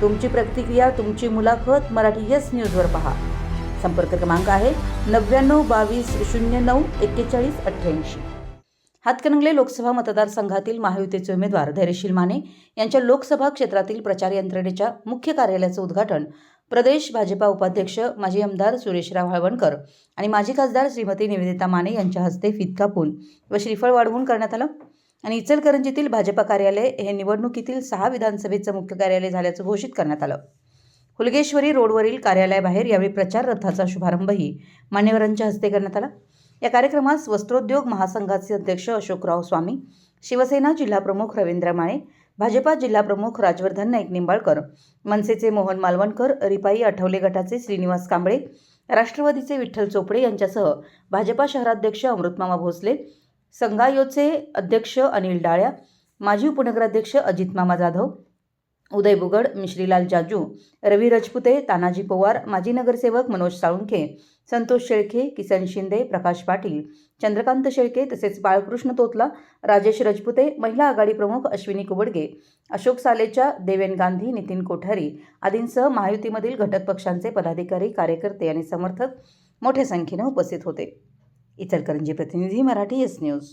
तुमची प्रतिक्रिया तुमची मुलाखत मराठी येस न्यूजवर पहा. संपर्क क्रमांक आहे नव्याण्णव बावीस शून्य नऊ एक्केचाळीस अठ्ठ्याऐंशी. हातकणंगले लोकसभा मतदारसंघातील महायुतीचे उमेदवार धैर्यशील माने यांच्या लोकसभा क्षेत्रातील प्रचार यंत्रणेच्या मुख्य कार्यालयाचं उद्घाटन प्रदेश भाजपा उपाध्यक्ष माजी आमदार सुरेशराव हळवणकर आणि माजी खासदार श्रीमती निवेदिता माने यांच्या हस्ते फीत कापून व श्रीफळ वाढवून करण्यात आलं. आणि इचलकरंजीतील भाजपा कार्यालय हे निवडणुकीतील सहा विधानसभेचं मुख्य कार्यालय झाल्याचं घोषित करण्यात आलं. हुलगेश्वरी रोडवरील कार्यालयाबाहेर यावेळी प्रचार रथाचा शुभारंभही मान्यवरांच्या हस्ते करण्यात आला. या कार्यक्रमास वस्त्रोद्योग महासंघाचे अध्यक्ष अशोकराव स्वामी शिवसेना जिल्हाप्रमुख रवींद्र माळे भाजपा जिल्हाप्रमुख राजवर्धन नाईक निंबाळकर मनसेचे मोहन मालवणकर रिपाई आठवले गटाचे श्रीनिवास कांबळे राष्ट्रवादीचे विठ्ठल चोपडे यांच्यासह भाजपा शहराध्यक्ष अमृतमामा भोसले संघायोचे अध्यक्ष अनिल डाळ्या माजी उपनगराध्यक्ष अजित मामा जाधव उदय बुगड मिश्रीलाल जाजू रवी रजपुते तानाजी पवार माजी नगरसेवक मनोज साळुंखे संतोष शेळके किसन शिंदे प्रकाश पाटील चंद्रकांत शेळके तसेच बाळकृष्ण तोतला राजेश रजपुते महिला आघाडी प्रमुख अश्विनी कुबडगे अशोक सालेच्या देवेन गांधी नितीन कोठारी आदींसह महायुतीमधील घटक पक्षांचे पदाधिकारी कार्यकर्ते आणि समर्थक मोठ्या संख्येनं उपस्थित होते. इचलकरंजी प्रतिनिधी मराठी एस न्यूज